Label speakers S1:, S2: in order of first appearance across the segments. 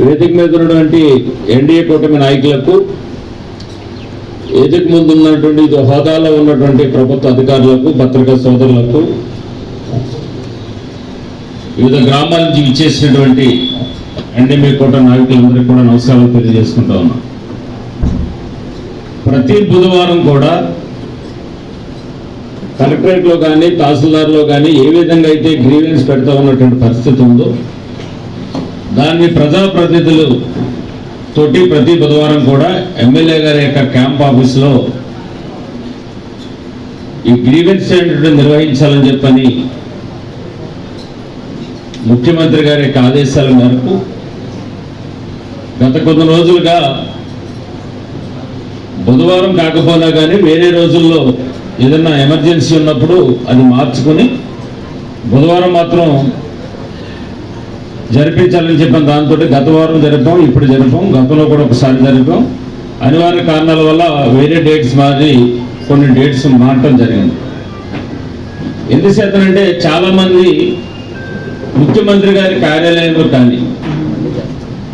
S1: వేదిక మీద ఉన్నటువంటి ఎన్డీఏ కూటమి నాయకులకు వేదిక ముందు ఉన్నటువంటి హోదాలో ఉన్నటువంటి ప్రభుత్వ అధికారులకు పత్రికా సోదరులకు వివిధ గ్రామాల నుంచి ఇచ్చేసినటువంటి ఎన్డీఏ కూటమి నాయకులందరికీ కూడా నమస్కారాలు తెలియజేసుకుంటా ఉన్నా. ప్రతి బుధవారం కూడా కలెక్టరేట్లో కానీ తహసీల్దార్లో కానీ ఏ విధంగా అయితే గ్రీవెన్స్ పెడతా ఉన్నటువంటి పరిస్థితి ఉందో దాన్ని ప్రజాప్రతినిధులు తోటి ప్రతి బుధవారం కూడా ఎమ్మెల్యే గారి యొక్క క్యాంప్ ఆఫీస్లో ఈ గ్రీవెన్స్ అనేటువంటి నిర్వహించాలని చెప్పని ముఖ్యమంత్రి గారి యొక్క ఆదేశాల మేరకు గత కొన్ని రోజులుగా బుధవారం కాకపోయినా కానీ వేరే రోజుల్లో ఏదైనా ఎమర్జెన్సీ ఉన్నప్పుడు అది మార్చుకొని బుధవారం మాత్రం జరిపించాలని చెప్పిన దాంతో గత వారం జరిపాం ఇప్పుడు జరిపాం. గతంలో కూడా ఒకసారి జరిపాం. అనివార్య కారణాల వల్ల వేరే డేట్స్ మారి కొన్ని డేట్స్ మారటం జరిగింది. ఎందుచేతనంటే చాలామంది ముఖ్యమంత్రి గారి కార్యాలయంలో కానీ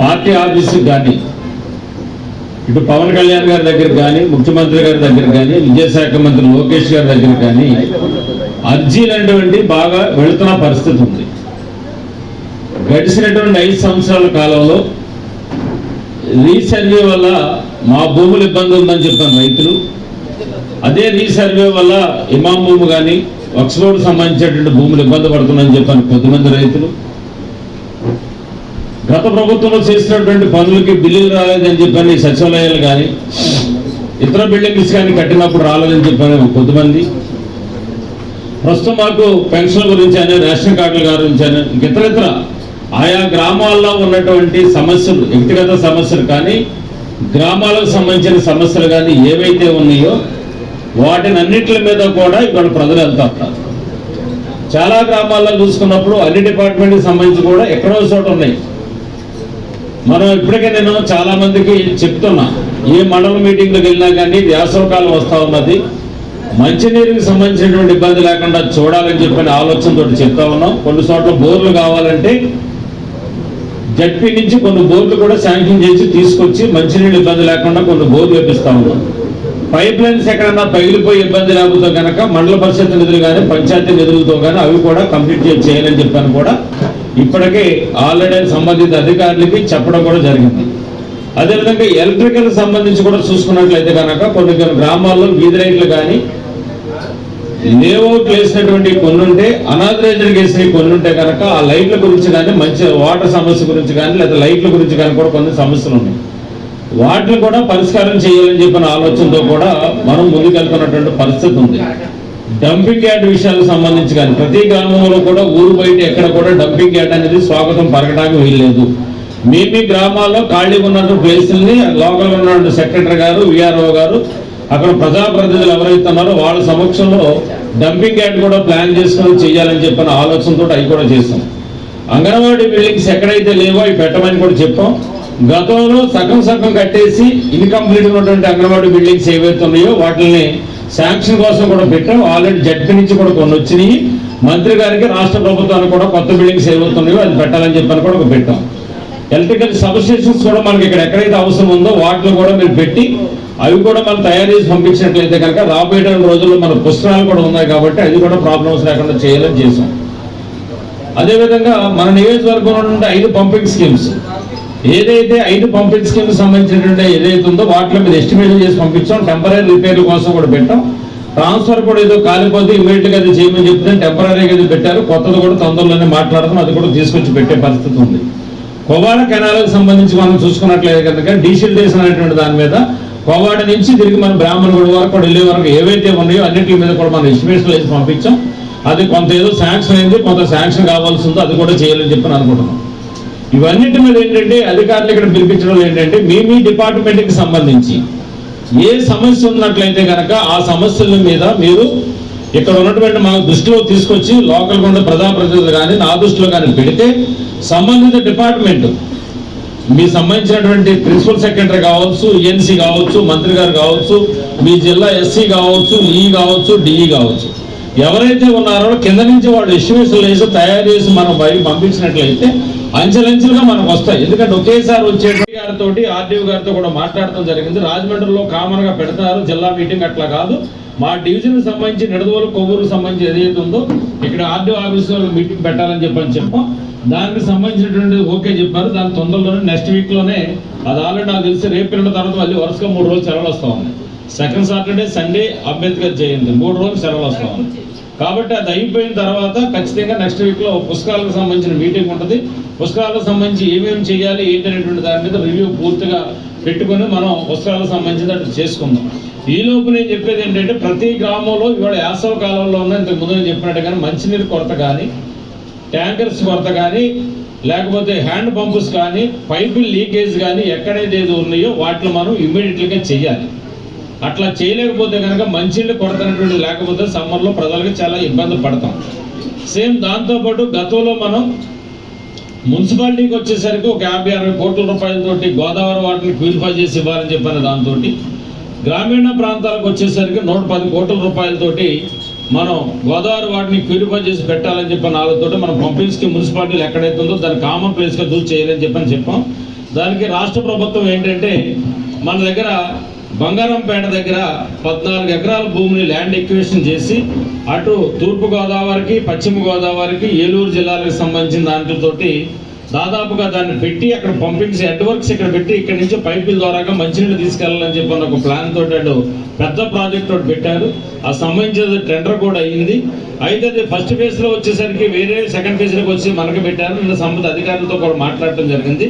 S1: పార్టీ ఆఫీసు కానీ ఇటు పవన్ కళ్యాణ్ గారి దగ్గర కానీ ముఖ్యమంత్రి గారి దగ్గర కానీ విద్యాశాఖ మంత్రి లోకేష్ గారి దగ్గర కానీ అర్జీలు అనేటువంటి బాగా వెళుతున్న పరిస్థితి ఉంది. గడిచినటువంటి ఐదు సంవత్సరాల కాలంలో రీసర్వే వల్ల మా భూములు ఇబ్బంది ఉందని చెప్తాను రైతులు. అదే రీసర్వే వల్ల ఇమాం భూమి కానీ వక్స్బోర్డు సంబంధించినటువంటి భూములు ఇబ్బంది పడుతున్నాయని చెప్పాను కొద్దిమంది రైతులు. గత ప్రభుత్వంలో చేసినటువంటి పనులకి బిల్లులు రాలేదని చెప్పని సచివాలయాలు కానీ ఇతర బిల్డింగ్స్ కానీ కట్టినప్పుడు రాలేదని చెప్పాను కొద్దిమంది. ప్రస్తుతం మాకు పెన్షన్ గురించి అని రేషన్ కార్డుల గురించి అని ఇతర ఇతర ఆయా గ్రామాల్లో ఉన్నటువంటి సమస్యలు వ్యక్తిగత సమస్యలు కానీ గ్రామాలకు సంబంధించిన సమస్యలు కానీ ఏవైతే ఉన్నాయో వాటిని అన్నిటి మీద కూడా ఇక్కడ ప్రజలు వెళ్తా ఉంటారు. చాలా గ్రామాల్లో చూసుకున్నప్పుడు అన్ని డిపార్ట్మెంట్కి సంబంధించి కూడా ఎక్కడో చోట ఉన్నాయి. మనం ఇప్పటికే నేను చాలా మందికి చెప్తున్నా ఏ మండల మీటింగ్లకు వెళ్ళినా కానీ వేసవకాలం వస్తూ ఉన్నది. మంచినీరుకి సంబంధించినటువంటి ఇబ్బంది లేకుండా చూడాలని చెప్పిన ఆలోచనతో చెప్తా ఉన్నాం. కొన్ని చోట్ల బోర్లు కావాలంటే జడ్పీ నుంచి కొన్ని బోర్లు కూడా శాంక్షన్ చేసి తీసుకొచ్చి మంచినీళ్ళు ఇబ్బంది లేకుండా కొన్ని బోర్లు వేపిస్తా ఉన్నాం. పైప్ లైన్స్ ఎక్కడన్నా పగిలిపోయి ఇబ్బంది లేకపోతే కనుక మండల పరిషత్ నిధులు కానీ పంచాయతీ నిధులతో కానీ అవి కూడా కంప్లీట్ చేయాలని చెప్పాను కూడా. ఇప్పటికే ఆల్రెడీ సంబంధిత అధికారులకి చెప్పడం కూడా జరిగింది. అదేవిధంగా ఎలక్ట్రికల్ సంబంధించి కూడా చూసుకున్నట్లయితే కనుక కొన్ని కొన్ని గ్రామాల్లో వీధి లైట్లు కానీ లేఅవుట్ వేసినటువంటి కొన్ని ఉంటే అనాథరైజ్డ్ వేసినవి కొన్ని ఉంటే కనుక ఆ లైట్ల గురించి కానీ మంచి వాటర్ సమస్య గురించి కానీ లేదా లైట్ల గురించి కానీ కూడా కొన్ని సమస్యలు ఉన్నాయి. వాటిని కూడా పరిష్కారం చేయాలని చెప్పిన ఆలోచనతో కూడా మనం ముందుకెళ్తున్నటువంటి పరిస్థితి ఉంది. డంపింగ్ యార్డ్ విషయాలకు సంబంధించి కానీ ప్రతి గ్రామంలో కూడా ఊరు బయట ఎక్కడ కూడా డంపింగ్ యార్డ్ అనేది స్వాగతం పరగడానికి వీల్లేదు. మీ మీ గ్రామాల్లో ఖాళీగా ఉన్నటువంటి ప్లేసుల్ని లోకల్ ఉన్నటువంటి సెక్రటరీ గారు విఆర్ఓ గారు అక్కడ ప్రజాప్రతినిధులు ఎవరైతే ఉన్నారో వాళ్ళ సమక్షంలో డంపింగ్ యార్డ్ కూడా ప్లాన్ చేసుకొని చేయాలని చెప్పిన ఆలోచనతో అవి కూడా చేస్తాం. అంగన్వాడీ బిల్డింగ్స్ ఎక్కడైతే లేవో అవి పెట్టమని కూడా చెప్పాం. గతంలో సగం సగం కట్టేసి ఇన్కంప్లీట్ ఉన్నటువంటి అంగన్వాడీ బిల్డింగ్స్ ఏవైతే ఉన్నాయో వాటిని శాంక్షన్ కోసం కూడా పెట్టాం. ఆల్రెడీ జడ్పీ నుంచి కూడా కొన్ని వచ్చినాయి. మంత్రి గారికి రాష్ట్ర ప్రభుత్వానికి కూడా కొత్త బిల్డింగ్స్ ఏవవుతున్నాయో అది పెట్టాలని చెప్పని కూడా ఒక పెట్టాం. ఎలక్ట్రికల్ సబ్స్టేషన్స్ కూడా మనకి ఇక్కడ ఎక్కడైతే అవసరం ఉందో వాటిని కూడా మీరు పెట్టి అవి కూడా మనం తయారు చేసి పంపించినట్లయితే కనుక రాబోయే రోజుల్లో మన పుస్తకాలు కూడా ఉన్నాయి కాబట్టి అది కూడా ప్రాబ్లమ్స్ లేకుండా చేయాలని చేసాం అదేవిధంగా మన నియోజకవర్గంలో నుండి ఐదు పంపింగ్ స్కీమ్స్ ఏదైతే ఐదు పంపింగ్ స్కీమ్స్ సంబంధించినటువంటి ఏదైతే ఉందో వాటిలో మీద ఎస్టిమేషన్ చేసి పంపించాం. టెంపరీ రిపేర్ల కోసం కూడా పెట్టాం. ట్రాన్స్ఫర్ కూడా ఏదో కాలిపోతే ఇమీడియట్గా అది చేయమని చెప్తే టెంపరీగా అది పెట్టారు. కొత్తది కూడా తొందరలోనే మాట్లాడతాం అది కూడా తీసుకొచ్చి పెట్టే పరిస్థితి ఉంది. కోవాడ కెనాలకు సంబంధించి మనం చూసుకున్నట్లయితే కనుక డీసిల్టేషన్ అనేటువంటి దాని మీద కోవాడ నుంచి తిరిగి మన బ్రాహ్మణుడు వరకు వెళ్ళే వరకు ఏవైతే ఉన్నాయో అన్నిటి మీద కూడా మనం ఎస్టిమేషన్ వేసి పంపించాం. అది కొంత ఏదో శాంక్షన్ అయింది కొంత శాంక్షన్ కావాల్సి ఉందో అది కూడా చేయాలని చెప్పి అనుకుంటున్నాం. ఇవన్నిటి మీద ఏంటంటే అధికారులు ఇక్కడ పిలిపించడం ఏంటంటే మీ మీ డిపార్ట్మెంట్కి సంబంధించి ఏ సమస్య ఉన్నట్లయితే కనుక ఆ సమస్యల మీద మీరు ఇక్కడ ఉన్నటువంటి మా దృష్టిలో తీసుకొచ్చి లోకల్ ఉన్న ప్రజాప్రతినిధులు కానీ నా దృష్టిలో కానీ పెడితే సంబంధిత డిపార్ట్మెంట్ మీ సంబంధించినటువంటి ప్రిన్సిపల్ సెక్రటరీ కావచ్చు ఎన్సి కావచ్చు మంత్రి గారు కావచ్చు మీ జిల్లా ఎస్సీ కావచ్చు ఈ కావచ్చు డిఈ కావచ్చు. ఎవరైతే ఉన్నారో కింద నుంచి వాళ్ళు ఎస్టిమేషన్ వేసి తయారు చేసి మనం బయట పంపించినట్లయితే అంచెలంచెలుగా మనకు వస్తాయి. ఎందుకంటే ఒకేసారి వచ్చే గారితో ఆర్డీఓ గారితో కూడా మాట్లాడటం జరిగింది. రాజమండ్రిలో కామన్గా పెడతారు జిల్లా మీటింగ్ అట్లా కాదు. మా డివిజన్కి సంబంధించి నిడదవోలు కొవ్వూరుకు సంబంధించి ఏదైతే ఉందో ఇక్కడ ఆర్డీఓ ఆఫీసులో మీటింగ్ పెట్టాలని చెప్పని చెప్పాం. దానికి సంబంధించినటువంటి ఓకే చెప్పారు. దాని తొందరలోనే నెక్స్ట్ వీక్లోనే అది ఆల్రెడీ నాకు తెలిసి రేపు రెండు తర్వాత మళ్ళీ వరుసగా మూడు రోజులు సెలవులు వస్తూ ఉన్నాయి. Second Saturday Sunday Ambedkar Jayanti మూడు రోజులు సెలవులు వస్తూ ఉన్నాయి. కాబట్టి అది అయిపోయిన తర్వాత ఖచ్చితంగా నెక్స్ట్ వీక్లో పుస్తకాలకు సంబంధించిన మీటింగ్ ఉంటుంది. పుస్తకాలకు సంబంధించి ఏమేమి చేయాలి ఏంటనేటువంటి దాని మీద రివ్యూ పూర్తిగా పెట్టుకొని మనం పుస్తకాలకు సంబంధించి చేసుకుందాం. ఈ లోపు నేను చెప్పేది ఏంటంటే ప్రతి గ్రామంలో ఇవాళ యాసవ కాలంలో ఉన్న ఇంతకు ముందు నేను చెప్పినట్టుగానే మంచినీరు కొరత కానీ ట్యాంకర్స్ కొరత కానీ లేకపోతే హ్యాండ్ పంప్స్ కానీ పైపు లీకేజ్ కానీ ఎక్కడైతే ఉన్నాయో వాటిని మనం ఇమ్మీడియట్గా చేయాలి. అట్లా చేయలేకపోతే కనుక మంచినీళ్ళు కొడతనటువంటి లేకపోతే సమ్మర్లో ప్రజలకు చాలా ఇబ్బంది పడతాం. సేమ్ దాంతోపాటు గతంలో మనం మున్సిపాలిటీకి వచ్చేసరికి ఒక యాభై అరవై కోట్ల రూపాయలతోటి గోదావరి వాటిని ప్యూరిఫై చేసి ఇవ్వాలని చెప్పిన దాంతో గ్రామీణ ప్రాంతాలకు వచ్చేసరికి నూట పది కోట్ల రూపాయలతోటి మనం గోదావరి వాటిని ప్యూరిఫై చేసి పెట్టాలని చెప్పిన నాలుగుతోటి మనం పంపింగ్స్కి మున్సిపాలిటీలు ఎక్కడైతే ఉందో దాన్ని కామన్ ప్లేస్గా చూసి చేయాలని చెప్పని చెప్పాం. దానికి రాష్ట్ర ప్రభుత్వం ఏంటంటే మన దగ్గర బంగారంపేట దగ్గర పద్నాలుగు ఎకరాల భూమిని ల్యాండ్ ఎక్యువేషన్ చేసి అటు తూర్పు గోదావరికి పశ్చిమ గోదావరికి ఏలూరు జిల్లాలకు సంబంధించిన దాంట్లతోటి దాదాపుగా దాన్ని పెట్టి అక్కడ పంపించి హెడ్ వర్క్స్ ఇక్కడ పెట్టి ఇక్కడ నుంచి పైపుల ద్వారాగా మంచినీళ్ళు తీసుకెళ్ళాలని చెప్పి ఒక ప్లాన్ తోటి అటు పెద్ద ప్రాజెక్ట్ ఒకటి పెట్టారు. ఆ సంబంధించిన టెండర్ కూడా అయింది. అయితే అది ఫస్ట్ ఫేజ్లో వచ్చేసరికి వేరే సెకండ్ ఫేజ్లోకి వచ్చి మనకు పెట్టారు. సంబంధిత అధికారులతో కూడా మాట్లాడటం జరిగింది.